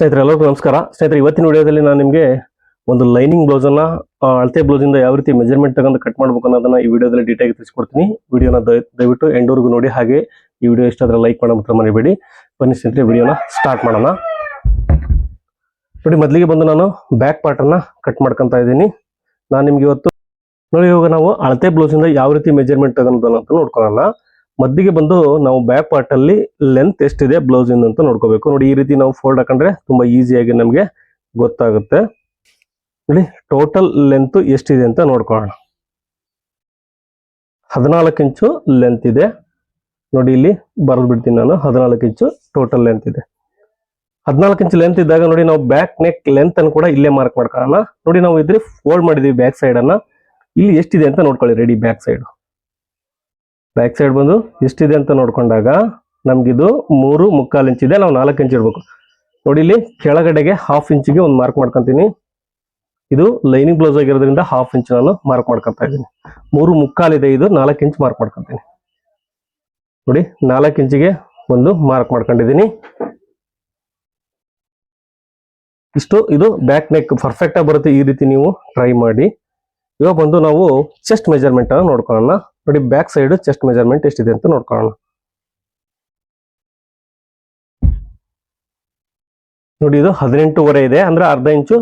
ಸ್ನೇಹಿತರೆ ಎಲ್ಲರಿಗೂ ನಮಸ್ಕಾರ. ಸ್ನೇಹಿತರೆ ಇವತ್ತಿನ ವಿಡಿಯೋದಲ್ಲಿ ನಾನು ನಿಮಗೆ ಒಂದು ಲೈನಿಂಗ್ ಬ್ಲೌಸ್ ಅನ್ನ ಆ, ಅಳತೆ ಬ್ಲೌಸಿಂದ ಯಾವ ರೀತಿ ಮೆಜರ್ಮೆಂಟ್ ತಗೊಂಡು ಕಟ್ ಮಾಡ್ಬೇಕು ಅನ್ನೋದನ್ನ ಈ ವಿಡಿಯೋದಲ್ಲಿ ಡೀಟೇಲ್ ತಿಳಿಸ್ಕೊಡ್ತೀನಿ. ವಿಡಿಯೋನ ದಯವಿಟ್ಟು ಎಂಡವರೆಗೂ ನೋಡಿ ಹಾಗೆ ಈ ವಿಡಿಯೋ ಇಷ್ಟ ಆದ್ರೆ ಲೈಕ್ ಮಾಡೋ ಮಾತ್ರ ಮರಿಬೇಡಿ. ಬನ್ನಿ ಸ್ನೇಹಿತರೆ ವಿಡಿಯೋನ ಸ್ಟಾರ್ಟ್ ಮಾಡೋಣ. ನೋಡಿ ಮೊದಲಿಗೆ ಬಂದು ನಾನು ಬ್ಯಾಕ್ ಪಾರ್ಟನ್ನು ಕಟ್ ಮಾಡ್ಕೊಂತ ಇದ್ದೀನಿ. ನಾನು ನಿಮ್ಗೆ ಇವತ್ತು ನೋಡಿ ಇವಾಗ ನಾವು ಅಳತೆ ಬ್ಲೌಸಿಂದ ಯಾವ ರೀತಿ ಮೆಜರ್ಮೆಂಟ್ ತಗೊಂಡು ಅಂತ ನೋಡ್ಕೊಳ್ಳೋಣ. ಮದ್ದಿಗೆ ಬಂದು ನಾವು ಬ್ಯಾಕ್ ಪಾರ್ಟ್ ಅಲ್ಲಿ ಲೆಂತ್ ಎಷ್ಟಿದೆ ಬ್ಲೌಸ್ ಇಂದ ಅಂತ ನೋಡ್ಕೋಬೇಕು. ನೋಡಿ, ಈ ರೀತಿ ನಾವು ಫೋಲ್ಡ್ ಹಾಕೊಂಡ್ರೆ ತುಂಬಾ ಈಸಿಯಾಗಿ ನಮಗೆ ಗೊತ್ತಾಗುತ್ತೆ. ನೋಡಿ ಟೋಟಲ್ ಲೆಂತ್ ಎಷ್ಟಿದೆ ಅಂತ ನೋಡ್ಕೊಳ್ಳೋಣ. ಹದಿನಾಲ್ಕು ಇಂಚು ಲೆಂತ್ ಇದೆ. ನೋಡಿ, ಇಲ್ಲಿ ಬರೆದು ಬಿಡ್ತೀನಿ ನಾನು. ಹದಿನಾಲ್ಕು ಇಂಚು ಟೋಟಲ್ ಲೆಂತ್ ಇದೆ. ಹದಿನಾಲ್ಕು ಇಂಚು ಲೆಂತ್ ಇದ್ದಾಗ ನೋಡಿ, ನಾವು ಬ್ಯಾಕ್ ನೆಕ್ ಲೆಂತ್ ಅನ್ನು ಕೂಡ ಇಲ್ಲೇ ಮಾರ್ಕ್ ಮಾಡ್ಕೊಳ್ಳೋಣ. ನೋಡಿ, ನಾವು ಇದ್ರೆ ಫೋಲ್ಡ್ ಮಾಡಿದೀವಿ ಬ್ಯಾಕ್ ಸೈಡ್ ಅನ್ನ. ಇಲ್ಲಿ ಎಷ್ಟಿದೆ ಅಂತ ನೋಡ್ಕೊಳ್ಳಿ ready back side back side ಬಂದು ಎಷ್ಟಿದೆ ಅಂತ ನೋಡ್ಕೊಂಡಾಗ ನಮ್ಗಿದು ಮೂರು ಮುಕ್ಕಾಲು ಇಂಚ್ ಇದೆ, ನಾವು ನಾಲ್ಕು ಇಂಚ್ ಇಡ್ಬೇಕು. ನೋಡಿ ಇಲ್ಲಿ ಕೆಳಗಡೆಗೆ ಹಾಫ್ ಇಂಚಿಗೆ ಒಂದು ಮಾರ್ಕ್ ಮಾಡ್ಕೊತೀನಿ. ಇದು ಲೈನಿಂಗ್ ಬ್ಲೌಸ್ ಆಗಿರೋದ್ರಿಂದ ಹಾಫ್ ಇಂಚ್ ನಾನು ಮಾರ್ಕ್ ಮಾಡ್ಕೊತಾ ಇದ್ದೀನಿ. ಮೂರು ಮುಕ್ಕಾಲು ಇದೆ, ಇದು ನಾಲ್ಕು ಇಂಚ್ ಮಾರ್ಕ್ ಮಾಡ್ಕೊತೀನಿ ನೋಡಿ, ನಾಲ್ಕು ಇಂಚಿಗೆ ಒಂದು ಮಾರ್ಕ್ ಮಾಡ್ಕೊಂಡಿದ್ದೀನಿ. ಇಷ್ಟು, ಇದು ಬ್ಯಾಕ್ ನೆಕ್ ಪರ್ಫೆಕ್ಟ್ ಆಗಿ ಬರುತ್ತೆ ಈ ರೀತಿ ನೀವು ಟ್ರೈ ಮಾಡಿ. ಇವಾಗ ಬಂದು ನಾವು ಚೆಸ್ಟ್ ಮೆಜರ್ಮೆಂಟ್ ಅನ್ನು ನೋಡ್ಕೊಳ್ಳೋಣ. ನೋಡಿ ಬ್ಯಾಕ್ ಸೈಡ್ ಚೆಸ್ಟ್ ಮೆಜರ್ಮೆಂಟ್ ಎಷ್ಟಿದೆ ಅಂತ ನೋಡ್ಕೊಳ್ಳೋಣ. ನೋಡಿ, ಇದು ಹದಿನೆಂಟೂವರೆ ಇದೆ. ಅಂದ್ರೆ ಅರ್ಧ ಇಂಚು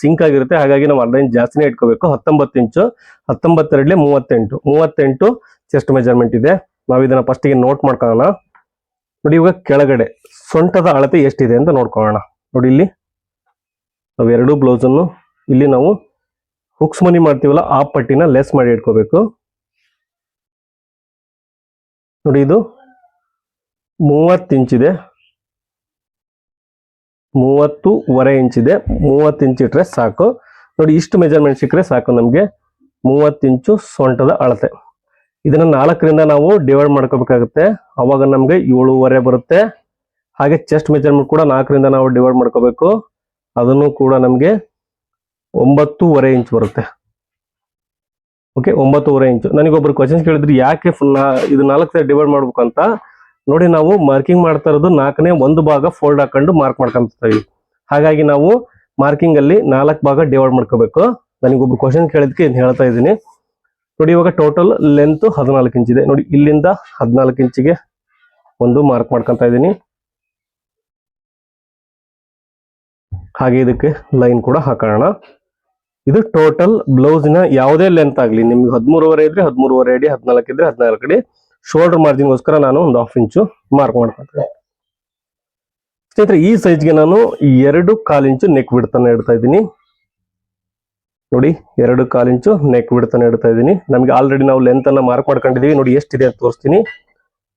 ಸಿಂಕ್ ಆಗಿರುತ್ತೆ. ಹಾಗಾಗಿ ನಾವು ಅರ್ಧ ಇಂಚು ಜಾಸ್ತಿನೇ ಇಟ್ಕೋಬೇಕು. ಹತ್ತೊಂಬತ್ತು ಇಂಚು, ಹತ್ತೊಂಬತ್ತೆರಡ್ಲೆ ಮೂವತ್ತೆಂಟು. ಮೂವತ್ತೆಂಟು ಚೆಸ್ಟ್ ಮೆಜರ್ಮೆಂಟ್ ಇದೆ. ನಾವು ಇದನ್ನ ಫಸ್ಟಿಗೆ ನೋಟ್ ಮಾಡ್ಕೊಳ್ಳೋಣ. ನೋಡಿ, ಇವಾಗ ಕೆಳಗಡೆ, ಸೊಂಟದ ಅಳತೆ ಎಷ್ಟಿದೆ ಅಂತ ನೋಡ್ಕೊಳ್ಳೋಣ. ನೋಡಿ, ಇಲ್ಲಿ ನಾವು ಎರಡು ಬ್ಲೌಸ್ ಅನ್ನು, ಇಲ್ಲಿ ನಾವು ಹುಕ್ಸ್ ಮನಿ ಮಾಡ್ತೀವಲ್ಲ, ಆ ಪಟ್ಟಿನ ಲೆಸ್ ಮಾಡಿ ಇಟ್ಕೋಬೇಕು. ನೋಡಿ ಇದು ಮೂವತ್ತು ಇಂಚಿದೆ ಮೂವತ್ತೂವರೆ ಇಂಚಿದೆ ಮೂವತ್ತು ಇಂಚ್ ಇಟ್ರೆ ಸಾಕು. ನೋಡಿ ಇಷ್ಟು ಮೆಜರ್ಮೆಂಟ್ ಸಿಕ್ಕರೆ ಸಾಕು ನಮಗೆ. ಮೂವತ್ತು ಇಂಚು ಸೊಂಟದ ಅಳತೆ. ಇದನ್ನ ನಾಲ್ಕರಿಂದ ನಾವು ಡಿವೈಡ್ ಮಾಡ್ಕೋಬೇಕಾಗುತ್ತೆ. ಅವಾಗ ನಮಗೆ ಏಳುವರೆ ಬರುತ್ತೆ. ಹಾಗೆ ಚೆಸ್ಟ್ ಮೆಜರ್ಮೆಂಟ್ ಕೂಡ ನಾಲ್ಕರಿಂದ ನಾವು ಡಿವೈಡ್ ಮಾಡ್ಕೋಬೇಕು. ಅದನ್ನು ಕೂಡ ನಮಗೆ ಒಂಬತ್ತೂವರೆ ಇಂಚ್ ಬರುತ್ತೆ. ಓಕೆ ಒಂಬತ್ತೂವರೆ ಇಂಚು ನನಗೊಬ್ರು ಕ್ವಶನ್ಸ್ ಕೇಳಿದ್ರು, ಯಾಕೆ ಫುಲ್ ಇದು ನಾಲ್ಕು ಡಿವೈಡ್ ಮಾಡ್ಬೇಕು ಅಂತ ನೋಡಿ, ನಾವು ಮಾರ್ಕಿಂಗ್ ಮಾಡ್ತಾ ಇರೋದು ನಾಲ್ಕನೇ ಒಂದು ಭಾಗ ಫೋಲ್ಡ್ ಹಾಕೊಂಡು ಮಾರ್ಕ್ ಮಾಡ್ಕೊಂತೀವಿ ಹಾಗಾಗಿ ನಾವು ಮಾರ್ಕಿಂಗ್ ಅಲ್ಲಿ ನಾಲ್ಕು ಭಾಗ ಡಿವೈಡ್ ಮಾಡ್ಕೋಬೇಕು. ನನಗೊಬ್ರು ಕ್ವಶನ್ ಕೇಳಿದ್ಕೆ ಇದು ಹೇಳ್ತಾ ಇದ್ದೀನಿ. ನೋಡಿ, ಇವಾಗ ಟೋಟಲ್ ಲೆಂತ್ ಹದಿನಾಲ್ಕು ಇಂಚ್ ಇದೆ. ನೋಡಿ, ಇಲ್ಲಿಂದ ಹದಿನಾಲ್ಕು ಇಂಚಿಗೆ ಒಂದು ಮಾರ್ಕ್ ಮಾಡ್ಕೊತಾ ಇದ್ದೀನಿ. ಹಾಗೆ ಇದಕ್ಕೆ ಲೈನ್ ಕೂಡ ಹಾಕೋಣ. ಇದು ಟೋಟಲ್ ಬ್ಲೌಸಿನ ಯಾವುದೇ ಲೆಂತ್ ಆಗಲಿ. ನಿಮ್ಗೆ ಹದಿಮೂರುವರೆ ಇದ್ರೆ ಹದಿಮೂರುವರೆ ಅಡಿ, ಹದಿನಾಲ್ಕು ಇದ್ರೆ ಹದಿನಾಲ್ಕು ಅಡಿ. ಶೋಲ್ಡರ್ ಮಾರ್ಜಿನ್ಗೋಸ್ಕರ ನಾನು ಒಂದು ಹಾಫ್ ಇಂಚು ಮಾರ್ಕ್ ಮಾಡ್ಕೊಂಡೆ ಸ್ನೇಹಿತರೆ, ಈ ಸೈಜ್ಗೆ ನಾನು ಎರಡು ಕಾಲಿಂಚು ನೆಕ್ ಬಿಡ್ತಾನೆ ಇಡ್ತಾ ಇದ್ದೀನಿ. ನೋಡಿ, ಎರಡು ಕಾಲಿಂಚು ನೆಕ್ ಬಿಡ್ತಾನೆ ಇಡ್ತಾ ಇದ್ದೀನಿ. ನಮಗೆ ಆಲ್ರೆಡಿ ನಾವು ಲೆಂತ್ ಅನ್ನ ಮಾರ್ಕ್ ಮಾಡ್ಕೊಂಡಿದೀವಿ. ನೋಡಿ, ಎಷ್ಟಿದೆ ಅಂತ ತೋರಿಸ್ತೀನಿ.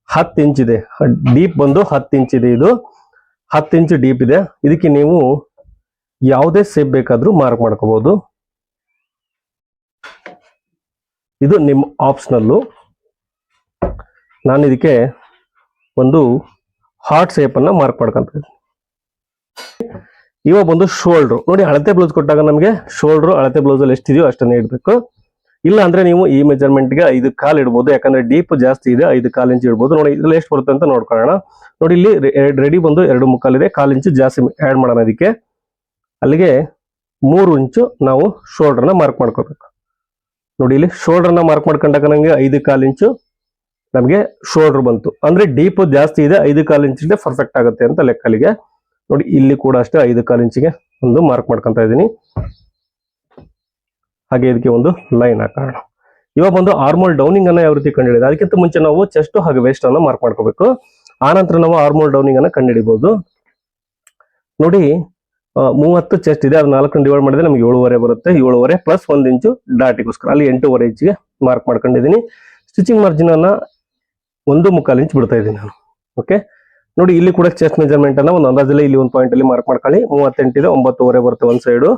ಹತ್ತು ಇಂಚ್ ಇದೆ. ಡೀಪ್ ಬಂದು ಹತ್ತು ಇಂಚ್ ಇದೆ ಇದು. ಹತ್ತು ಇಂಚು ಡೀಪ್ ಇದೆ. ಇದಕ್ಕೆ ನೀವು ಯಾವುದೇ ಸೇಪ್ ಬೇಕಾದ್ರೂ ಮಾರ್ಕ್ ಮಾಡ್ಕೋಬಹುದು ಇದು ನಿಮ್ಮ ಆಪ್ಷನಲ್ಲು ನಾನು ಇದಕ್ಕೆ ಒಂದು ಹಾರ್ಟ್ ಶೇಪನ್ನು ಮಾರ್ಕ್ ಮಾಡ್ಕೊಂತ ಇದ್ದೀನಿ. ಇವಾಗ ಬಂದು ಶೋಲ್ಡ್ರು ನೋಡಿ ಅಳತೆ ಬ್ಲೌಸ್ ಕೊಟ್ಟಾಗ ನಮಗೆ ಶೋಲ್ಡ್ರು ಅಳತೆ ಬ್ಲೌಸಲ್ಲಿ ಎಷ್ಟಿದೆಯೋ ಅಷ್ಟನ್ನೇ ಇಡಬೇಕು. ಇಲ್ಲ ಅಂದ್ರೆ ನೀವು ಈ ಮೆಜರ್ಮೆಂಟ್ಗೆ ಐದು ಕಾಲು ಇಡ್ಬೋದು, ಯಾಕಂದ್ರೆ ಡೀಪ್ ಜಾಸ್ತಿ ಇದೆ, ಐದು ಕಾಲು ಇಂಚು ಇಡ್ಬೋದು. ನೋಡಿ ಇದರಲ್ಲಿ ಎಷ್ಟು ಬರುತ್ತೆ ಅಂತ ನೋಡ್ಕೊಳ್ಳೋಣ. ನೋಡಿ ಇಲ್ಲಿ ರೆಡಿ ಬಂದು ಎರಡು ಮುಕ್ಕಾಲಿದೆ ಕಾಲು ಇಂಚು ಜಾಸ್ತಿ ಆ್ಯಡ್ ಮಾಡೋಣ ಅದಕ್ಕೆ ಅಲ್ಲಿಗೆ ಮೂರು ಇಂಚು ನಾವು ಶೋಲ್ಡ್ರನ್ನ ಮಾರ್ಕ್ ಮಾಡ್ಕೋಬೇಕು. ನೋಡಿ ಇಲ್ಲಿ ಶೋಲ್ಡರ್ನ ಮಾರ್ಕ್ ಮಾಡ್ಕೊಂಡಾಗ ನಂಗೆ ಐದು ಕಾಲು ಇಂಚು ನಮಗೆ ಶೋಲ್ಡರ್ ಬಂತು. ಅಂದ್ರೆ ಡೀಪ್ ಜಾಸ್ತಿ ಇದೆ, ಐದು ಕಾಲು ಇಂಚಿಗೆ ಪರ್ಫೆಕ್ಟ್ ಆಗುತ್ತೆ ಅಂತ ಲೆಕ್ಕಲಿಗೆ ನೋಡಿ ಇಲ್ಲಿ ಕೂಡ ಅಷ್ಟೇ ಐದು ಕಾಲು ಇಂಚಿಗೆ ಒಂದು ಮಾರ್ಕ್ ಮಾಡ್ಕೊಂತ ಇದ್ದೀನಿ. ಹಾಗೆ ಇದಕ್ಕೆ ಒಂದು ಲೈನ್ ಹಾಕೋಣ. ಇವಾಗ ಬಂದು ಆರ್ಮೋಲ್ ಡೌನಿಂಗ್ ಅನ್ನ ಯಾವ ರೀತಿ ಕಂಡುಹಿಡಿಯೋದು? ಅದಕ್ಕಿಂತ ಮುಂಚೆ ನಾವು ಚೆಸ್ಟ್ ಹಾಗೆ ವೇಸ್ಟ್ ಅನ್ನ ಮಾರ್ಕ್ ಮಾಡ್ಕೋಬೇಕು. ಆನಂತರ ನಂತರ ನಾವು ಆರ್ಮೋಲ್ ಡೌನಿಂಗ್ ಅನ್ನ ಕಂಡುಹಿಡಿಬಹುದು ನೋಡಿ ಮೂವತ್ತು ಚೆಸ್ಟ್ ಇದೆ ಅದು ನಾಲ್ಕನ್ನು ಡಿವೈಡ್ ಮಾಡಿದ್ರೆ ನಮ್ಗೆ ಏಳುವರೆ ಬರುತ್ತೆ. ಏಳುವರೆ ಪ್ಲಸ್ ಒಂದು ಇಂಚು ಡಾಟಿಗೋಸ್ಕರ ಅಲ್ಲಿ ಎಂಟೂವರೆ ಇಂಚಿಗೆ ಮಾರ್ಕ್ ಮಾಡ್ಕೊಂಡಿದ್ದೀನಿ. ಸ್ಟಿಚಿಂಗ್ ಮಾರ್ಜಿನ್ ಅನ್ನ ಒಂದು ಮುಕ್ಕಾಲು ಇಂಚ್ ಬಿಡ್ತಾ ಇದ್ದೀನಿ ನಾನು. ಓಕೆ ನೋಡಿ, ಇಲ್ಲಿ ಕೂಡ ಚೆಸ್ಟ್ ಮೆಜರ್ಮೆಂಟ್ ಅನ್ನ ಒಂದು ಅಂದಾಜಲ್ಲಿ ಇಲ್ಲಿ ಒಂದು ಪಾಯಿಂಟ್ ಅಲ್ಲಿ ಮಾರ್ಕ್ ಮಾಡ್ಕೊಳ್ಳಿ. ಮೂವತ್ತೆಂಟಿದೆ ಒಂಬತ್ತುವರೆ ಬರುತ್ತೆ ಒಂದು ಸೈಡು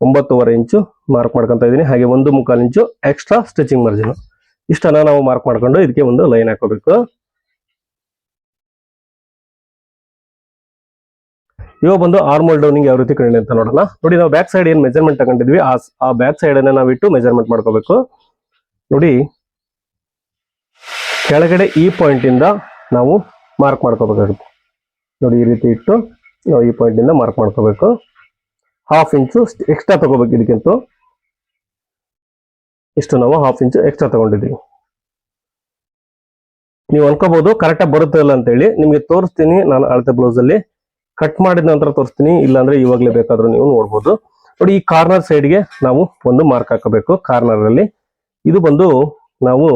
ಒಂಬತ್ತುವರೆ ಇಂಚು ಮಾರ್ಕ್ ಮಾಡ್ಕೊತಾ ಇದ್ದೀನಿ. ಹಾಗೆ ಒಂದು ಮುಕ್ಕಾಲು ಇಂಚು ಎಕ್ಸ್ಟ್ರಾ ಸ್ಟಿಚಿಂಗ್ ಮಾರ್ಜಿನ್ ಇಷ್ಟನ್ನ ನಾವು ಮಾರ್ಕ್ ಮಾಡ್ಕೊಂಡು ಇದಕ್ಕೆ ಒಂದು ಲೈನ್ ಹಾಕೋಬೇಕು. ಇವಾಗ ಬಂದು ಆರ್ಮೋಲ್ ಡೌನಿಂಗ್ ಯಾವ ರೀತಿ ಕಂಡು ಅಂತ ನೋಡೋಣ. ನೋಡಿ, ನಾವು ಬ್ಯಾಕ್ ಸೈಡ್ ಏನು ಮೆಜರ್ಮೆಂಟ್ ತಗೊಂಡಿದ್ವಿ, ಆ ಬ್ಯಾಕ್ ಸೈಡ್ ಅನ್ನ ನಾವು ಇಟ್ಟು ಮೆಜರ್ಮೆಂಟ್ ಮಾಡ್ಕೋಬೇಕು. ನೋಡಿ, ಕೆಳಗಡೆ ಈ ಪಾಯಿಂಟ್ ಇಂದ ನಾವು ಮಾರ್ಕ್ ಮಾಡ್ಕೋಬೇಕಾಗುತ್ತೆ. ನೋಡಿ, ಈ ರೀತಿ ಇಟ್ಟು ನಾವು ಈ ಪಾಯಿಂಟ್ ಇಂದ ಮಾರ್ಕ್ ಮಾಡ್ಕೋಬೇಕು. ಹಾಫ್ ಇಂಚು ಎಕ್ಸ್ಟ್ರಾ ತಗೋಬೇಕು ಇದಕ್ಕಿಂತ. ಇಷ್ಟು ನಾವು ಹಾಫ್ ಇಂಚು ಎಕ್ಸ್ಟ್ರಾ ತಗೊಂಡಿದ್ದೀವಿ. ನೀವು ಅನ್ಕೋಬಹುದು ಕರೆಕ್ಟಾಗಿ ಬರುತ್ತೆ ಅಂತ ಅಂತೇಳಿ ನಿಮಗೆ ತೋರಿಸ್ತೀನಿ ನಾನು ಅಳತೆ ಬ್ಲೌಸ್ ಅಲ್ಲಿ. ಕಟ್ ಮಾಡಿದ ನಂತರ ತೋರಿಸ್ತೀನಿ. ಇಲ್ಲಾಂದ್ರೆ ಇವಾಗಲೇ ಬೇಕಾದ್ರೂ ನೀವು ನೋಡ್ಬೋದು. ನೋಡಿ, ಈ ಕಾರ್ನರ್ ಸೈಡ್ಗೆ ನಾವು ಒಂದು ಮಾರ್ಕ್ ಹಾಕಬೇಕು. ಕಾರ್ನರ್ ಅಲ್ಲಿ ಇದು ಬಂದು ನಾವು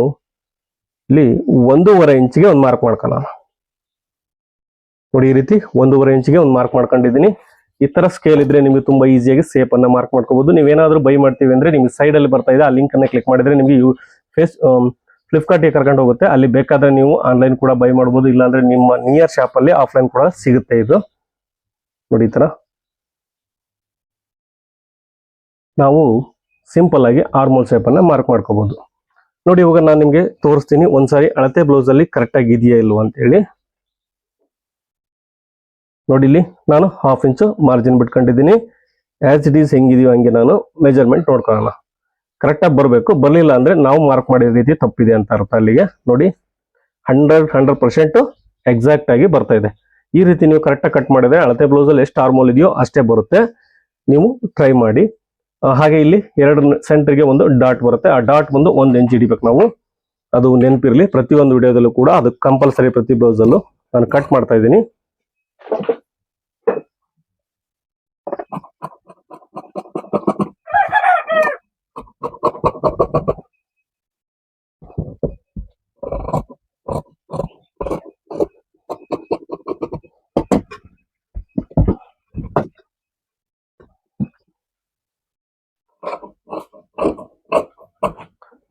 ಇಲ್ಲಿ ಒಂದೂವರೆ ಇಂಚಿಗೆ ಒಂದು ಮಾರ್ಕ್ ಮಾಡ್ಕೊಳ್ಳೋಣ. ನೋಡಿ, ಈ ರೀತಿ ಒಂದೂವರೆ ಇಂಚಿಗೆ ಒಂದು ಮಾರ್ಕ್ ಮಾಡ್ಕೊಂಡಿದ್ದೀನಿ. ಈ ತರ ಸ್ಕೇಲ್ ಇದ್ರೆ ನಿಮಗೆ ತುಂಬಾ ಈಸಿಯಾಗಿ ಸೇಪ್ ಅನ್ನ ಮಾರ್ಕ್ ಮಾಡ್ಕೋಬಹುದು ನೀವೇನಾದ್ರೂ ಬೈ ಮಾಡ್ತೀವಿ ಅಂದ್ರೆ ನಿಮ್ಗೆ ಸೈಡ್ ಅಲ್ಲಿ ಬರ್ತಾ ಇದೆ. ಆ ಲಿಂಕ್ ಅನ್ನ ಕ್ಲಿಕ್ ಮಾಡಿದ್ರೆ ನಿಮಗೆ ಫೇಸ್ ಫ್ಲಿಪ್ಕಾರ್ಟ್ಗೆ ಕರ್ಕೊಂಡು ಹೋಗುತ್ತೆ. ಅಲ್ಲಿ ಬೇಕಾದ್ರೆ ನೀವು ಆನ್ಲೈನ್ ಕೂಡ ಬೈ ಮಾಡಬಹುದು ಇಲ್ಲಾಂದ್ರೆ ನಿಮ್ಮ ನಿಯರ್ ಶಾಪ್ ಅಲ್ಲಿ ಆಫ್ಲೈನ್ ಕೂಡ ಸಿಗುತ್ತೆ ಇದು. ನೋಡಿ ಈ ನಾವು ಸಿಂಪಲ್ ಆಗಿ ಆರ್ಮೋಲ್ ಶೇಪ್ ಅನ್ನ ಮಾರ್ಕ್ ಮಾಡ್ಕೋಬಹುದು ನೋಡಿ ಇವಾಗ ನಾನು ನಿಮ್ಗೆ ತೋರಿಸ್ತೀನಿ ಒಂದ್ಸಾರಿ ಅಳತೆ ಬ್ಲೌಸ್ ಅಲ್ಲಿ ಕರೆಕ್ಟ್ ಆಗಿ ಇದೆಯಾ ಇಲ್ವಾ ಅಂತ ಹೇಳಿ. ನೋಡಿ ಇಲ್ಲಿ ನಾನು ಹಾಫ್ ಇಂಚು ಮಾರ್ಜಿನ್ ಬಿಟ್ಕೊಂಡಿದ್ದೀನಿ. ಆಸ್ ಇಟ್ ಈಸ್ ಹೆಂಗಿದೆಯೋ ಹಂಗೆ ನಾನು ಮೆಜರ್ಮೆಂಟ್ ನೋಡ್ಕೊಳ್ಳೋಣ. ಕರೆಕ್ಟಾಗಿ ಬರಬೇಕು. ಬರಲಿಲ್ಲ ಅಂದ್ರೆ ನಾವು ಮಾರ್ಕ್ ಮಾಡಿದ ರೀತಿ ತಪ್ಪಿದೆ ಅಂತ ಅರ್ಥ ಅಲ್ಲಿಗೆ. ನೋಡಿ ಹಂಡ್ರೆಡ್ ಹಂಡ್ರೆಡ್ ಪರ್ಸೆಂಟ್ ಎಕ್ಸಾಕ್ಟ್ ಆಗಿ ಬರ್ತಾ ಇದೆ. ಈ ರೀತಿ ನೀವು ಕರೆಕ್ಟಾಗಿ ಕಟ್ ಮಾಡಿದ್ರೆ ಅಳತೆ ಬ್ಲೌಸ್ ಅಲ್ಲಿ ಎಷ್ಟು ಆರ್ಮೋಲ್ ಇದೆಯೋ ಅಷ್ಟೇ ಬರುತ್ತೆ. ನೀವು ಟ್ರೈ ಮಾಡಿ. ಹಾಗೆ ಇಲ್ಲಿ ಎರಡು ಸೆಂಟರ್ಗೆ ಒಂದು ಡಾಟ್ ಬರುತ್ತೆ. ಆ ಡಾಟ್ ಬಂದು ಒಂದು ಇಂಚ್ ಹಿಡಿಬೇಕು ನಾವು. ಅದು ನೆನಪಿರಲಿ. ಪ್ರತಿಯೊಂದು ವಿಡಿಯೋದಲ್ಲೂ ಕೂಡ ಅದು ಕಂಪಲ್ಸರಿ ಪ್ರತಿ ಬ್ಲೌಸ್ ಅಲ್ಲೂ ನಾನು ಕಟ್ ಮಾಡ್ತಾ ಇದ್ದೀನಿ.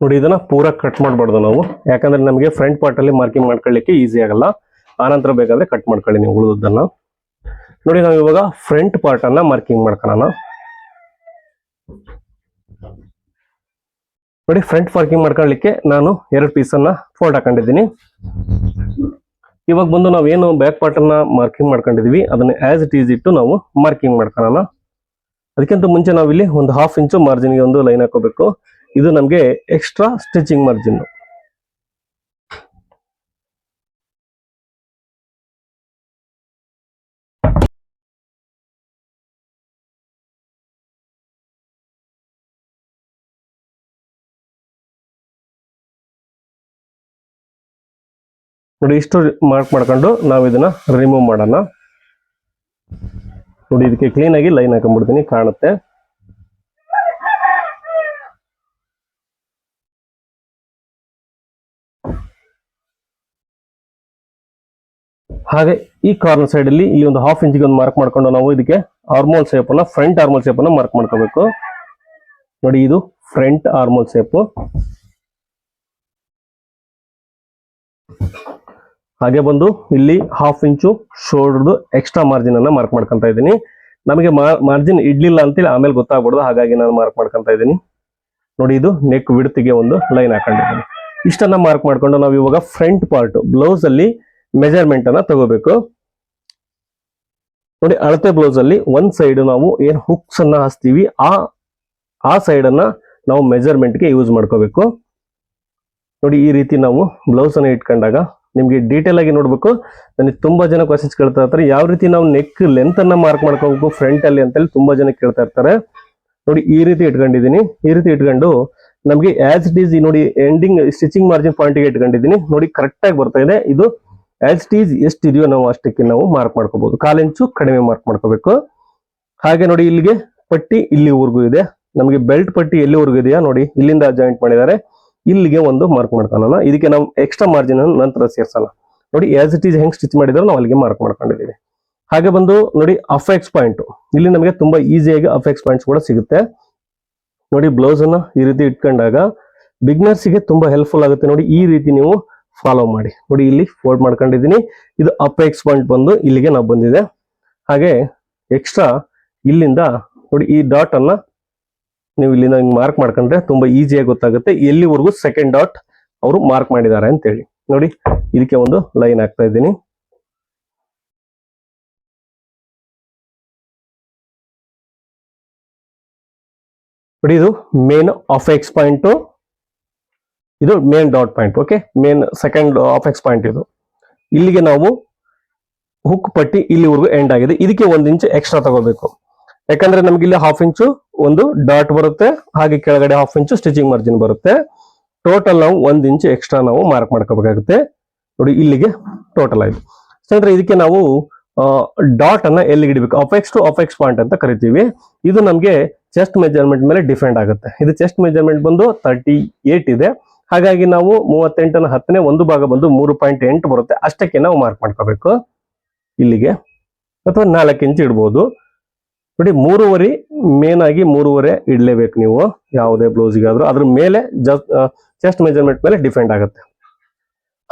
ನೋಡಿ, ಇದನ್ನ ಪೂರ ಕಟ್ ಮಾಡಬಾರ್ದು ನಾವು. ಯಾಕಂದ್ರೆ ನಮಗೆ ಫ್ರಂಟ್ ಪಾರ್ಟ್ ಅಲ್ಲಿ ಮಾರ್ಕಿಂಗ್ ಮಾಡ್ಕೊಳ್ಳಿಕ್ಕೆ ಈಸಿ ಆಗಲ್ಲ. ಆನಂತರ ಬೇಕಾದ್ರೆ ಕಟ್ ಮಾಡ್ಕೊಳ್ಳಿ ನೀವು ಉಳಿದದ್ದನ್ನ. ನೋಡಿ, ನಾವು ಇವಾಗ ಫ್ರಂಟ್ ಪಾರ್ಟ್ ಅನ್ನ ಮಾರ್ಕಿಂಗ್ ಮಾಡ್ಕೊಳ್ಳೋಣ. ನೋಡಿ ಫ್ರಂಟ್ ಮಾರ್ಕಿಂಗ್ ಮಾಡ್ಕೊಳ್ಳಿಕ್ಕೆ ನಾನು ಎರಡು ಪೀಸ್ ಅನ್ನ ಫೋಲ್ಡ್ ಹಾಕೊಂಡಿದ್ದೀನಿ. ಇವಾಗ ಬಂದು ನಾವೇನು ಬ್ಯಾಕ್ ಪಾರ್ಟ್ ಅನ್ನ ಮಾರ್ಕಿಂಗ್ ಮಾಡ್ಕೊಂಡಿದೀವಿ, ಅದನ್ನ ಆಸ್ ಇಟ್ ಈಸ್ ಇಟ್ಟು ನಾವು ಮಾರ್ಕಿಂಗ್ ಮಾಡ್ಕೊಳ್ಳೋಣ. ಅದಕ್ಕಿಂತ ಮುಂಚೆ ನಾವಿಲ್ಲಿ ಒಂದು ಹಾಫ್ ಇಂಚು ಮಾರ್ಜಿನ್ಗೆ ಒಂದು ಲೈನ್ ಹಾಕೋಬೇಕು ಇದು ನಮಗೆ ಎಕ್ಸ್ಟ್ರಾ ಸ್ಟಿಚಿಂಗ್ ಮಾರ್ಜಿನ್ ನೋಡಿ ಇಷ್ಟು ಮಾರ್ಕ್ ಮಾಡ್ಕೊಂಡು ನಾವು ಇದನ್ನ ರಿಮೂವ್ ಮಾಡೋಣ. ನೋಡಿ, ಇದಕ್ಕೆ ಕ್ಲೀನ್ ಆಗಿ ಲೈನ್ ಹಾಕೊಂಡ್ಬಿಡ್ತೀನಿ, ಕಾಣುತ್ತೆ. ಹಾಗೆ ಈ ಕಾರ್ನರ್ ಸೈಡ್ ಅಲ್ಲಿ ಇಲ್ಲಿ ಒಂದು ಹಾಫ್ ಇಂಚಿಗೆ ಒಂದು ಮಾರ್ಕ್ ಮಾಡ್ಕೊಂಡು ನಾವು ಇದಕ್ಕೆ ಆರ್ಮೋಲ್ ಶೇಪ್ ಅನ್ನ ಫ್ರಂಟ್ ಆರ್ಮೋಲ್ ಶೇಪ್ ಅನ್ನ ಮಾರ್ಕ್ ಮಾಡ್ಕೋಬೇಕು. ನೋಡಿ, ಇದು ಫ್ರಂಟ್ ಆರ್ಮೋಲ್ ಶೇಪ್ ಹಾಗೆ ಬಂದು ಇಲ್ಲಿ ಹಾಫ್ ಇಂಚು ಶೋಲ್ಡರ್ದು ಎಕ್ಸ್ಟ್ರಾ ಮಾರ್ಜಿನ್ ಅನ್ನ ಮಾರ್ಕ್ ಮಾಡ್ಕೊಂತ ಇದ್ದೀನಿ. ನಮಗೆ ಮಾರ್ಜಿನ್ ಇಡ್ಲಿಲ್ಲ ಅಂತೇಳಿ ಆಮೇಲೆ ಗೊತ್ತಾಗ್ಬಾರ್ದು, ಹಾಗಾಗಿ ನಾನು ಮಾರ್ಕ್ ಮಾಡ್ಕೊಂತ ಇದ್ದೀನಿ. ನೋಡಿ ಇದು ನೆಕ್ ವಿಡ್ತಿಗೆ ಒಂದು ಲೈನ್ ಹಾಕೊಂಡಿದ್ದೀನಿ. ಇಷ್ಟನ್ನ ಮಾರ್ಕ್ ಮಾಡ್ಕೊಂಡು ನಾವು ಇವಾಗ ಫ್ರಂಟ್ ಪಾರ್ಟ್ ಬ್ಲೌಸ್ ಅಲ್ಲಿ ಮೆಜರ್ಮೆಂಟ್ ಅನ್ನ ತಗೋಬೇಕು. ನೋಡಿ, ಅಳತೆ ಬ್ಲೌಸ್ ಅಲ್ಲಿ ಒಂದ್ ಸೈಡ್ ನಾವು ಏನ್ ಹುಕ್ಸ್ ಅನ್ನ ಹಾಸ್ತೀವಿ, ಆ ಆ ಸೈಡ್ ಅನ್ನ ನಾವು ಮೆಜರ್ಮೆಂಟ್ಗೆ ಯೂಸ್ ಮಾಡ್ಕೋಬೇಕು. ನೋಡಿ, ಈ ರೀತಿ ನಾವು ಬ್ಲೌಸ್ ಅನ್ನ ಇಟ್ಕೊಂಡಾಗ ನಿಮ್ಗೆ ಡೀಟೇಲ್ ಆಗಿ ನೋಡ್ಬೇಕು. ನನಗೆ ತುಂಬಾ ಜನ ಕ್ವಶನ್ಸ್ ಕೇಳ್ತಾ ಇರ್ತಾರೆ. ಯಾವ ರೀತಿ ನಾವು ನೆಕ್ ಲೆಂತ್ ಅನ್ನ ಮಾರ್ಕ್ ಮಾಡ್ಕೋಬೇಕು ಫ್ರಂಟ್ ಅಲ್ಲಿ ಅಂತೇಳಿ ತುಂಬಾ ಜನ ಕೇಳ್ತಾ ಇರ್ತಾರೆ. ನೋಡಿ, ಈ ರೀತಿ ಇಟ್ಕೊಂಡಿದ್ದೀನಿ. ಈ ರೀತಿ ಇಟ್ಕೊಂಡು ನಮಗೆ ಆಸ್ ಇಟ್ ಈಸ್ ನೋಡಿ ಎಂಡಿಂಗ್ ಸ್ಟಿಚಿಂಗ್ ಮಾರ್ಜಿನ್ ಪಾಯಿಂಟ್ಗೆ ಇಟ್ಕೊಂಡಿದ್ದೀನಿ. ನೋಡಿ ಕರೆಕ್ಟ್ ಆಗಿ ಬರ್ತಾ ಇದೆ. ಇದು ಆಸ್ ಇಟ್ ಈಸ್ ಎಷ್ಟು ಇದೆಯೋ ನಾವು ಅಷ್ಟಕ್ಕೆ ನಾವು ಮಾರ್ಕ್ ಮಾಡ್ಕೋಬಹುದು ಕಾಲೆಂಚು ಕಡಿಮೆ ಮಾರ್ಕ್ ಮಾಡ್ಕೋಬೇಕು. ಹಾಗೆ ನೋಡಿ, ಇಲ್ಲಿಗೆ ಪಟ್ಟಿ ಇಲ್ಲಿವರೆಗೂ ಇದೆ. ನಮಗೆ ಬೆಲ್ಟ್ ಪಟ್ಟಿ ಎಲ್ಲಿವರೆಗೂ ಇದೆಯಾ? ನೋಡಿ, ಇಲ್ಲಿಂದ ಜಾಯಿಂಟ್ ಮಾಡಿದ್ದಾರೆ. ಇಲ್ಲಿಗೆ ಒಂದು ಮಾರ್ಕ್ ಮಾಡ್ಕೊಳ್ಳೋಣ ಇದಕ್ಕೆ ನಾವು ಎಕ್ಸ್ಟ್ರಾ ಮಾರ್ಜಿನ್ ನಂತರ ಸೇರ್ಸೋಣ ನೋಡಿ ಆಸ್ ಇಟ್ ಈಸ್ ಹೆಂಗ್ ಸ್ಟಿಚ್ ಮಾಡಿದ್ರು ನಾವು ಅಲ್ಲಿಗೆ ಮಾರ್ಕ್ ಮಾಡ್ಕೊಂಡಿದ್ದೀವಿ ಹಾಗೆ ಬಂದು ನೋಡಿ ಅಫೆಕ್ಸ್ ಪಾಯಿಂಟ್ ಇಲ್ಲಿ ನಮಗೆ ತುಂಬಾ ಈಸಿಯಾಗಿ ಅಫೆಕ್ಸ್ ಪಾಯಿಂಟ್ಸ್ ಕೂಡ ಸಿಗುತ್ತೆ. ನೋಡಿ ಬ್ಲೌಸ್ ಅನ್ನ ಈ ರೀತಿ ಇಟ್ಕೊಂಡಾಗ ಬಿಗ್ನರ್ಸ್ಗೆ ತುಂಬಾ ಹೆಲ್ಪ್ಫುಲ್ ಆಗುತ್ತೆ. ನೋಡಿ, ಈ ರೀತಿ ನೀವು ಫಾಲೋ ಮಾಡಿ. ನೋಡಿ, ಇಲ್ಲಿ ಫೋಲ್ಡ್ ಮಾಡ್ಕೊಂಡಿದ್ದೀನಿ ಇದು ಅಪೆಕ್ಸ್ ಪಾಯಿಂಟ್ ಬಂದು ಇಲ್ಲಿಗೆ ನಾವು ಬಂದಿದೆ. ಹಾಗೆ ಎಕ್ಸ್ಟ್ರಾ ಇಲ್ಲಿಂದ ನೋಡಿ, ಈ ಡಾಟ್ ಅನ್ನ ನೀವು ಇಲ್ಲಿಂದ ಮಾರ್ಕ್ ಮಾಡ್ಕೊಂಡ್ರೆ ತುಂಬಾ ಈಸಿಯಾಗಿ ಗೊತ್ತಾಗುತ್ತೆ ಎಲ್ಲಿವರೆಗೂ ಸೆಕೆಂಡ್ ಡಾಟ್ ಅವರು ಮಾರ್ಕ್ ಮಾಡಿದ್ದಾರೆ ಅಂತ ಹೇಳಿ ನೋಡಿ, ಇದಕ್ಕೆ ಒಂದು ಲೈನ್ ಹಾಕ್ತಾ ಇದ್ದೀನಿ. ನೋಡಿ, ಇದು ಮೇನ್ ಆಫ್ ಎಕ್ಸ್ ಪಾಯಿಂಟ್ ಇದು main dot point okay main second of X point ಇದು. ಇಲ್ಲಿಗೆ ನಾವು ಹುಕ್ ಪಟ್ಟಿ ಇಲ್ಲಿವರೆಗೂ ಎಂಡ್ ಆಗಿದೆ. ಇದಕ್ಕೆ ಒಂದು ಇಂಚ್ ಎಕ್ಸ್ಟ್ರಾ ತಗೋಬೇಕು. ಯಾಕಂದ್ರೆ ನಮ್ಗೆ ಇಲ್ಲಿ ಹಾಫ್ ಇಂಚು ಒಂದು ಡಾಟ್ ಬರುತ್ತೆ, ಹಾಗೆ ಕೆಳಗಡೆ ಹಾಫ್ ಇಂಚು ಸ್ಟಿಚಿಂಗ್ ಮಾರ್ಜಿನ್ ಬರುತ್ತೆ. ಟೋಟಲ್ ನಾವು ಒಂದ್ ಇಂಚ್ ಎಕ್ಸ್ಟ್ರಾ ನಾವು ಮಾರ್ಕ್ ಮಾಡ್ಕೋಬೇಕಾಗುತ್ತೆ. ನೋಡಿ, ಇಲ್ಲಿಗೆ ಟೋಟಲ್ ಆಯ್ತು. ಸ್ನೇಹಿತರೆ, ಇದಕ್ಕೆ ನಾವು ಡಾಟ್ ಅನ್ನ ಎಲ್ಲಿ ಇಡಬೇಕು? ಅಪೆಕ್ಸ್ ಟು ಅಪೆಕ್ಸ್ ಪಾಯಿಂಟ್ ಅಂತ ಕರಿತೀವಿ. ಇದು ನಮಗೆ ಚೆಸ್ಟ್ ಮೆಜರ್ಮೆಂಟ್ ಮೇಲೆ ಡಿಫೆಂಡ್ ಆಗುತ್ತೆ. ಇದು ಚೆಸ್ಟ್ ಮೆಜರ್ಮೆಂಟ್ ಬಂದು ತರ್ಟಿ ಏಟ್ ಇದೆ. ಹಾಗಾಗಿ ನಾವು ಮೂವತ್ತೆಂಟನ ಹತ್ತನೇ ಒಂದು ಭಾಗ ಬಂದು ಮೂರು ಪಾಯಿಂಟ್ ಎಂಟು ಬರುತ್ತೆ. ಅಷ್ಟಕ್ಕೆ ನಾವು ಮಾರ್ಕ್ ಮಾಡ್ಕೋಬೇಕು. ಇಲ್ಲಿಗೆ. ಅಥವಾ ನಾಲ್ಕು ಇಂಚ್ ಇಡ್ಬೋದು. ನೋಡಿ, ಮೂರುವರೆ ಮೇನ್ ಆಗಿ ಮೂರುವರೆ ಇಡ್ಲೇಬೇಕು ನೀವು, ಯಾವುದೇ ಬ್ಲೌಸ್ಗಾದ್ರೂ. ಅದ್ರ ಮೇಲೆ ಜಸ್ಟ್ ಚೆಸ್ಟ್ ಮೆಜರ್ಮೆಂಟ್ ಮೇಲೆ ಡಿಪೆಂಡ್ ಆಗುತ್ತೆ.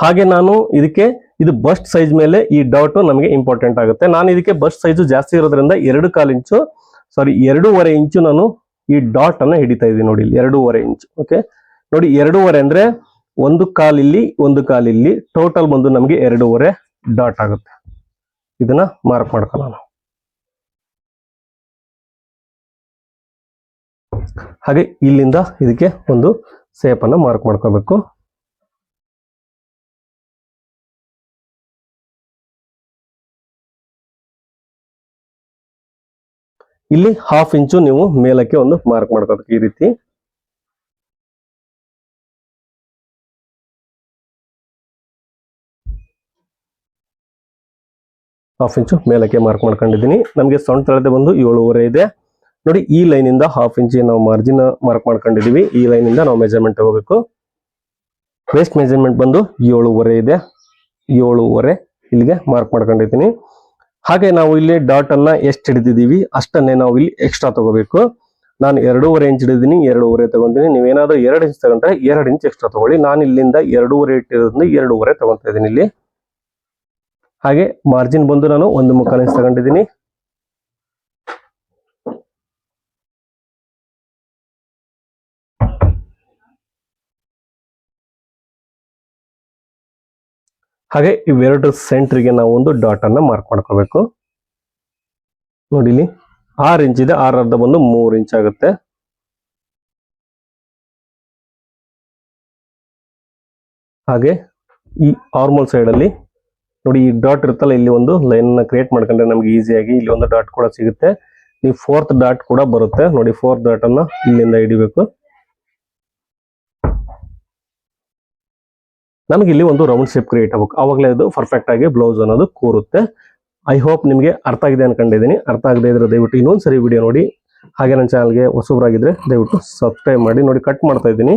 ಹಾಗೆ ನಾನು ಇದಕ್ಕೆ, ಇದು ಬಸ್ಟ್ ಸೈಜ್ ಮೇಲೆ ಈ ಡಾಟ್ ನಮಗೆ ಇಂಪಾರ್ಟೆಂಟ್ ಆಗುತ್ತೆ. ನಾನು ಇದಕ್ಕೆ ಬಸ್ಟ್ ಸೈಜು ಜಾಸ್ತಿ ಇರೋದ್ರಿಂದ ಎರಡು ಕಾಲು ಇಂಚು ಸಾರಿ ಎರಡೂವರೆ ಇಂಚು ನಾನು ಈ ಡಾಟ್ ಅನ್ನ ಹಿಡಿತಾ ಇದ್ದೀನಿ ನೋಡಿ ಇಲ್ಲಿ, ಎರಡೂವರೆ ಇಂಚು ಓಕೆ ನೋಡಿ, ಎರಡೂವರೆ ಅಂದ್ರೆ ಒಂದು ಕಾಲ್ ಇಲ್ಲಿ, ಒಂದು ಕಾಲ್ ಇಲ್ಲಿ. ಟೋಟಲ್ ಬಂದು ನಮಗೆ ಎರಡೂವರೆ ಡಾಟ್ ಆಗುತ್ತೆ. ಇದನ್ನ ಮಾರ್ಕ್ ಮಾಡ್ಕೊಳ್ಳೋಣ. ಹಾಗೆ ಇಲ್ಲಿಂದ ಇದಕ್ಕೆ ಒಂದು ಸೇಪ್ ಅನ್ನ ಮಾರ್ಕ್ ಮಾಡ್ಕೋಬೇಕು. ಇಲ್ಲಿ ಹಾಫ್ ಇಂಚು ನೀವು ಮೇಲಕ್ಕೆ ಒಂದು ಮಾರ್ಕ್ ಮಾಡ್ಕೋಬೇಕು ಈ ರೀತಿ. ಹಾಫ್ ಇಂಚು ಮೇಲಕ್ಕೆ ಮಾರ್ಕ್ ಮಾಡ್ಕೊಂಡಿದ್ದೀನಿ. ನಮಗೆ ಸೊಂಟ ತಳದೆ ಬಂದು ಏಳುವರೆ ಇದೆ. ನೋಡಿ, ಈ ಲೈನ್ ಇಂದ ಹಾಫ್ ಇಂಚ್ ನಾವು ಮಾರ್ಜಿನ್ ಮಾರ್ಕ್ ಮಾಡ್ಕೊಂಡಿದೀವಿ. ಈ ಲೈನ್ ಇಂದ ನಾವು ಮೆಜರ್ಮೆಂಟ್ ಹೋಗಬೇಕು ವೇಸ್ಟ್ ಮೆಜರ್ಮೆಂಟ್ ಬಂದು ಏಳುವರೆ ಇದೆ. ಏಳುವರೆ ಇಲ್ಲಿಗೆ ಮಾರ್ಕ್ ಮಾಡ್ಕೊಂಡಿದ್ದೀನಿ. ಹಾಗೆ ನಾವು ಇಲ್ಲಿ ಡಾಟ್ ಅನ್ನ ಎಷ್ಟು ಹಿಡಿದಿದ್ದೀವಿ? ಅಷ್ಟನ್ನೇ ನಾವು ಇಲ್ಲಿ ಎಕ್ಸ್ಟ್ರಾ ತಗೋಬೇಕು. ನಾನು ಎರಡೂವರೆ ಇಂಚ್ ಹಿಡಿದೀನಿ ಎರಡೂವರೆ ತಗೊಂತೀನಿ. ನೀವೇನಾದ್ರೂ ಎರಡು ಇಂಚ್ ತಗೊಂಡ್ರೆ ಎರಡು ಇಂಚ್ ಎಕ್ಸ್ಟ್ರಾ ತಗೊಳ್ಳಿ. ನಾನು ಇಲ್ಲಿಂದ ಎರಡೂವರೆ ಇಟ್ಟಿರೋದ್ರಿಂದ ಎರಡೂವರೆ ತಗೊತಾ ಇದ್ದೀನಿ ಇಲ್ಲಿ. ಹಾಗೆ ಮಾರ್ಜಿನ್ ಬಂದು ನಾನು ಒಂದು ಮುಕ್ಕಾಲು ಇಂಚ್ ತಗೊಂಡಿದ್ದೀನಿ. ಹಾಗೆ ಇವೆರಡು ಸೆಂಟ್ರಿಗೆ ನಾವು ಒಂದು ಡಾಟ್ ಅನ್ನ ಮಾರ್ಕ್ ಮಾಡ್ಕೋಬೇಕು. ನೋಡಿ ಇಲ್ಲಿ ಆರ್ ಇಂಚ್ ಇದೆ, ಆರ್ ಅರ್ಧ ಬಂದು ಮೂರು ಇಂಚ್ ಆಗುತ್ತೆ. ಹಾಗೆ ಈ ಆರ್ಮಲ್ ಸೈಡ್ ಅಲ್ಲಿ, ನೋಡಿ ಈ ಡಾಟ್ ಇರುತ್ತಲ್ಲ, ಇಲ್ಲಿ ಒಂದು ಲೈನ್ನ ಕ್ರಿಯೇಟ್ ಮಾಡ್ಕೊಂಡ್ರೆ ನಮ್ಗೆ ಈಸಿಯಾಗಿ ಇಲ್ಲಿ ಒಂದು ಡಾಟ್ ಕೂಡ ಸಿಗುತ್ತೆ. ಈ ಫೋರ್ತ್ ಡಾಟ್ ಕೂಡ ಬರುತ್ತೆ. ನೋಡಿ ಫೋರ್ತ್ ಡಾಟ್ ಅನ್ನ ಇಲ್ಲಿಂದ ಹಿಡಿಬೇಕು. ನಮಗೆ ಇಲ್ಲಿ ಒಂದು ರೌಂಡ್ ಶೇಪ್ ಕ್ರಿಯೇಟ್ ಆಗಬೇಕು. ಅವಾಗಲೇ ಅದು ಪರ್ಫೆಕ್ಟ್ ಆಗಿ ಬ್ಲೌಸ್ ಅನ್ನೋದು ಕೂರುತ್ತೆ. ಐ ಹೋಪ್ ನಿಮಗೆ ಅರ್ಥ ಆಗಿದೆ ಅನ್ಕೊಂಡಿದ್ದೀನಿ. ಅರ್ಥ ಆಗದೆ ಇದ್ರೆ ದಯವಿಟ್ಟು ಇನ್ನೊಂದು ಸರಿ ವಿಡಿಯೋ ನೋಡಿ. ಹಾಗೆ ನನ್ನ ಚಾನಲ್ಗೆ ಹೊಸಬ್ರಾಗಿದ್ರೆ ದಯವಿಟ್ಟು ಸಬ್ಸ್ಕ್ರೈಬ್ ಮಾಡಿ. ನೋಡಿ ಕಟ್ ಮಾಡ್ತಾ ಇದ್ದೀನಿ.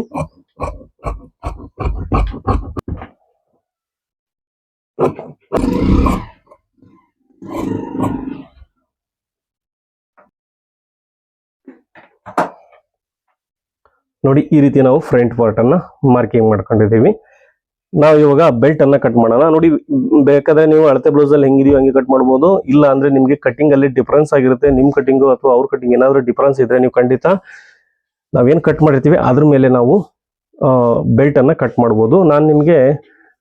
ನೋಡಿ, ಈ ರೀತಿ ನಾವು ಫ್ರಂಟ್ ಪಾರ್ಟ್ ಅನ್ನ ಮಾರ್ಕಿಂಗ್ ಮಾಡ್ಕೊಂಡಿದ್ದೀವಿ. ನಾವು ಇವಾಗ ಬೆಲ್ಟ್ ಅನ್ನ ಕಟ್ ಮಾಡೋಣ. ನೋಡಿ, ಬೇಕಾದ್ರೆ ನೀವು ಅಳತೆ ಬ್ಲೌಸ್ ಅಲ್ಲಿ ಹೆಂಗಿದೀವಿ ಹಂಗೆ ಕಟ್ ಮಾಡ್ಬೋದು. ಇಲ್ಲ ಅಂದ್ರೆ ನಿಮ್ಗೆ ಕಟಿಂಗ್ ಅಲ್ಲಿ ಡಿಫ್ರೆನ್ಸ್ ಆಗಿರುತ್ತೆ. ನಿಮ್ ಕಟಿಂಗ್ ಅಥವಾ ಅವ್ರ ಕಟಿಂಗ್ ಏನಾದ್ರು ಡಿಫ್ರೆನ್ಸ್ ಇದ್ರೆ ನೀವು ಖಂಡಿತ ನಾವೇನ್ ಕಟ್ ಮಾಡಿರ್ತೀವಿ, ಅದ್ರ ಮೇಲೆ ನಾವು ಬೆಲ್ಟ್ ಅನ್ನ ಕಟ್ ಮಾಡ್ಬೋದು. ನಾನು ನಿಮ್ಗೆ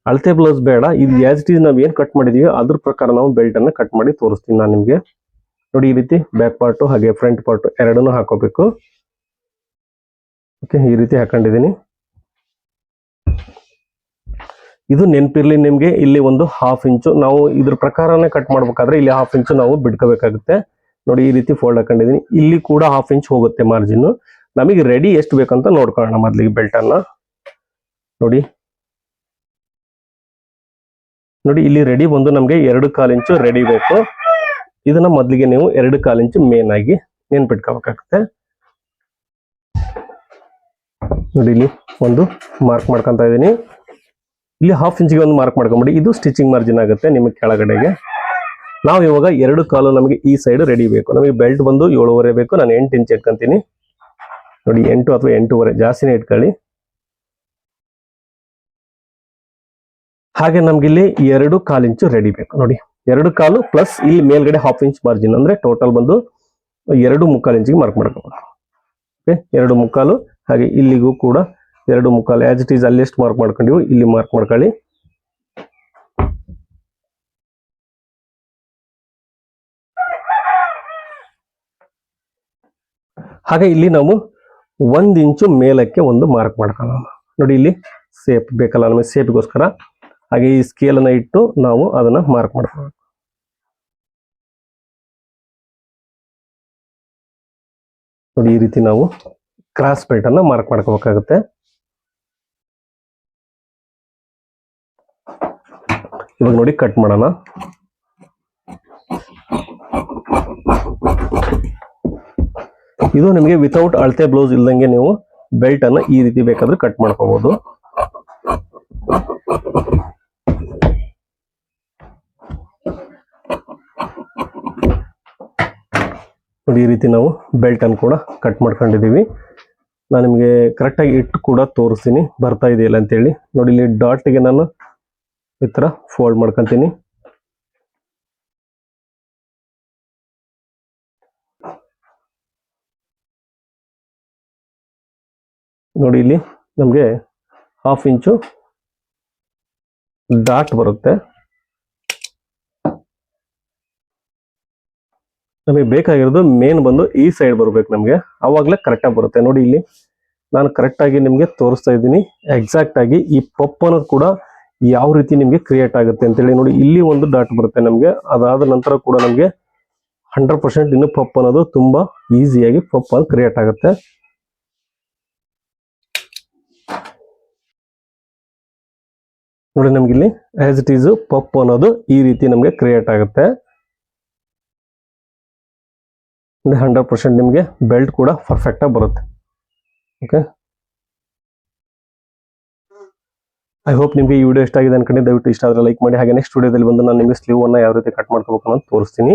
ಅಳತೆ ಬ್ಲೌಸ್ ಬೇಡ. ಇದು ಆಸ್ ಇಟ್ ಈಸ್ ನಾವ್ ಏನ್ ಕಟ್ ಮಾಡಿದೀವಿ, ಅದ್ರ ಪ್ರಕಾರ ನಾವು ಬೆಲ್ಟ್ ಅನ್ನ ಕಟ್ ಮಾಡಿ ತೋರಿಸ್ತೀನಿ ನಾನು ನಿಮ್ಗೆ. ನೋಡಿ ಈ ರೀತಿ ಬ್ಯಾಕ್ ಪಾರ್ಟ್ ಹಾಗೆ ಫ್ರಂಟ್ ಪಾರ್ಟ್ ಎರಡನ್ನೂ ಹಾಕೋಬೇಕು. ಓಕೆ ಈ ರೀತಿ ಹಾಕೊಂಡಿದ್ದೀನಿ. ಇದು ನೆನಪಿರ್ಲಿ ನಿಮಗೆ, ಇಲ್ಲಿ ಒಂದು ಹಾಫ್ ಇಂಚು. ನಾವು ಇದ್ರ ಪ್ರಕಾರನೇ ಕಟ್ ಮಾಡ್ಬೇಕಾದ್ರೆ ಇಲ್ಲಿ ಹಾಫ್ ಇಂಚು ನಾವು ಬಿಡ್ಕೋಬೇಕಾಗುತ್ತೆ ನೋಡಿ, ಈ ರೀತಿ ಫೋಲ್ಡ್ ಹಾಕೊಂಡಿದೀನಿ ಇಲ್ಲಿ ಕೂಡ ಹಾಫ್ ಇಂಚ್ ಹೋಗುತ್ತೆ ಮಾರ್ಜಿನ್ ನಮಗೆ ರೆಡಿ ಎಷ್ಟು ಬೇಕಂತ ನೋಡ್ಕೊಳ್ಳೋಣ ಮೊದಲಿಗೆ ಬೆಲ್ಟ್ ಅನ್ನ. ನೋಡಿ. ನೋಡಿ, ಇಲ್ಲಿ ರೆಡಿ ಬಂದು ನಮಗೆ ಎರಡು ಕಾಲು ಇಂಚು ರೆಡಿ ಬೇಕು. ಇದನ್ನ ಮೊದಲಿಗೆ ನೀವು ಎರಡು ಕಾಲು ಇಂಚು ಮೇನ್ ಆಗಿ ನೆನ್ಪಿಟ್ಕೋಬೇಕಾಗುತ್ತೆ. ನೋಡಿ, ಇಲ್ಲಿ ಒಂದು ಮಾರ್ಕ್ ಮಾಡ್ಕೊಂತ ಇದೀನಿ ಇಲ್ಲಿ ಹಾಫ್ ಇಂಚಿಗೆ ಒಂದು ಮಾರ್ಕ್ ಮಾಡ್ಕೊಂಬಿಡಿ. ಇದು ಸ್ಟಿಚಿಂಗ್ ಮಾರ್ಜಿನ್ ಆಗುತ್ತೆ ನಿಮಗೆ ಕೆಳಗಡೆಗೆ. ನಾವು ಇವಾಗ ಎರಡು ಕಾಲು ನಮಗೆ ಈ ಸೈಡ್ ರೆಡಿ ಬೇಕು. ನಮಗೆ ಬೆಲ್ಟ್ ಬಂದು ಏಳುವರೆ ಬೇಕು. ನಾನು ಎಂಟು ಇಂಚ್ ಇಟ್ಕೊಂತೀನಿ ನೋಡಿ, ಎಂಟು ಅಥವಾ ಎಂಟೂವರೆ. ಜಾಸ್ತಿನೇ ಇಟ್ಕೊಳ್ಳಿ. ಹಾಗೆ ನಮ್ಗೆ ಇಲ್ಲಿ ಎರಡು ಕಾಲು ಇಂಚು ರೆಡಿ ಬೇಕು. ನೋಡಿ, ಎರಡು ಕಾಲು ಪ್ಲಸ್ ಇಲ್ಲಿ ಮೇಲ್ಗಡೆ ಹಾಫ್ ಇಂಚ್ ಮಾರ್ಜಿನ್ ಅಂದ್ರೆ ಟೋಟಲ್ ಬಂದು ಎರಡು ಮುಕ್ಕಾಲು ಇಂಚಿಗೆ ಮಾರ್ಕ್ ಮಾಡ್ಕೊಬೋದು. ಓಕೆ ಎರಡು ಮುಕ್ಕಾಲು. ಹಾಗೆ ಇಲ್ಲಿಗೂ ಕೂಡ ಎರಡು ಮುಕ್ಕಾಲು ಆಸ್ ಇಟ್ ಈಸ್ ಅಲ್ಲಿ ಎಷ್ಟು ಮಾರ್ಕ್ ಮಾಡ್ಕೊಂಡಿವು, ಇಲ್ಲಿ ಮಾರ್ಕ್ ಮಾಡ್ಕೊಳ್ಳಿ. ಹಾಗೆ ಇಲ್ಲಿ ನಾವು ಒಂದು ಇಂಚು ಮೇಲಕ್ಕೆ ಒಂದು ಮಾರ್ಕ್ ಮಾಡ್ಕೊಳ್ಳೋಣ. ನೋಡಿ ಇಲ್ಲಿ ಸೇಫ್ ಬೇಕಲ್ಲ, ನಮಗೆ ಸೇಫ್ಗೋಸ್ಕರ ಹಾಗೆ ಈ ಸ್ಕೇಲನ್ನು ಇಟ್ಟು ನಾವು ಅದನ್ನು ಮಾರ್ಕ್ ಮಾಡ್ಕೊಳ್ಳೋಣ. ನೋಡಿ ಈ ರೀತಿ ನಾವು ಕ್ರಾಸ್ ಬೆಲ್ಟನ್ನು ಮಾರ್ಕ್ ಮಾಡ್ಕೋಬೇಕಾಗುತ್ತೆ. ಇವಾಗ ನೋಡಿ ಕಟ್ ಮಾಡೋಣ. ಇದು ನಿಮಗೆ ವಿತೌಟ್ ಅಳತೆ ಬ್ಲೌಸ್ ಇಲ್ದಂಗೆ ನೀವು ಬೆಲ್ಟ್ ಅನ್ನ ಈ ರೀತಿ ಬೇಕಾದ್ರೆ ಕಟ್ ಮಾಡ್ಕೋಬಹುದು ನೋಡಿ ಈ ರೀತಿ ನಾವು ಬೆಲ್ಟ್ ಅನ್ನು ಕೂಡ ಕಟ್ ಮಾಡ್ಕೊಂಡಿದ್ದೀವಿ. ನಾನು ನಿಮಗೆ ಕರೆಕ್ಟಾಗಿ ಇಟ್ಟು ಕೂಡ ತೋರಿಸ್ತೀನಿ. ಬರ್ತಾ ಇದೆಯಲ್ಲ ಅಂತೇಳಿ. ನೋಡಿ ಇಲ್ಲಿ ಡಾಟ್ಗೆ ನಾನು ಈ ಥರ ಫೋಲ್ಡ್ ಮಾಡ್ಕೊಂತೀನಿ. ನೋಡಿ ಇಲ್ಲಿ ನಮಗೆ ಹಾಫ್ ಇಂಚು ಡಾಟ್ ಬರುತ್ತೆ. ನಮಗೆ ಬೇಕಾಗಿರೋದು ಮೇನ್ ಬಂದು ಈ ಸೈಡ್ ಬರಬೇಕು ನಮಗೆ. ಅವಾಗಲೇ ಕರೆಕ್ಟಾಗಿ ಬರುತ್ತೆ. ನೋಡಿ ಇಲ್ಲಿ ನಾನು ಕರೆಕ್ಟಾಗಿ ನಿಮಗೆ ತೋರಿಸ್ತಾ ಇದ್ದೀನಿ. ಎಕ್ಸಾಕ್ಟ್ ಆಗಿ ಈ ಪಪ್ಪನ್ನು ಕೂಡ ಯಾವ ರೀತಿ ನಿಮಗೆ ಕ್ರಿಯೇಟ್ ಆಗುತ್ತೆ ಅಂತೇಳಿ ನೋಡಿ, ಇಲ್ಲಿ ಒಂದು ಡಾಟ್ ಬರುತ್ತೆ ನಮಗೆ. ಅದಾದ ನಂತರ ಕೂಡ ನಮಗೆ ಹಂಡ್ರೆಡ್ ಪರ್ಸೆಂಟ್ ಇನ್ನು ಪಪ್ ಅನ್ನೋದು ತುಂಬಾ ಈಸಿಯಾಗಿ ಪಪ್ ಅನ್ನೋದು ಕ್ರಿಯೇಟ್ ಆಗುತ್ತೆ. ನೋಡಿ ನಮ್ಗೆ ಇಲ್ಲಿ ಆಸ್ ಇಟ್ ಈಸ್ ಪಪ್ ಅನ್ನೋದು ಈ ರೀತಿ ನಮಗೆ ಕ್ರಿಯೇಟ್ ಆಗುತ್ತೆ. ಹಂಡ್ರೆಡ್ ಪರ್ಸೆಂಟ್ ನಿಮಗೆ ಬೆಲ್ಟ್ ಕೂಡ ಪರ್ಫೆಕ್ಟ್ ಆಗಿ ಬರುತ್ತೆ. ಓಕೆ ಐ ಹೋಪ್ ನಿಮಗೆ ಈ ವಿಡಿಯೋ ಇಷ್ಟ ಆಗಿದೆ ಅನ್ಕೊಂಡು ದಯವಿಟ್ಟು ಇಷ್ಟ ಆದರೆ ಲೈಕ್ ಮಾಡಿ. ಹಾಗೆ ನೆಕ್ಸ್ಟ್ ವಿಡಿಯೋದಲ್ಲಿ ಬಂದು ನಾನು ನಿಮಗೆ ಸ್ಲೀವ್ ಅನ್ನ ಯಾವ ರೀತಿ ಕಟ್ ಮಾಡ್ಕೋಬೇಕು ಅಂತ ತೋರಿಸ್ತೀನಿ.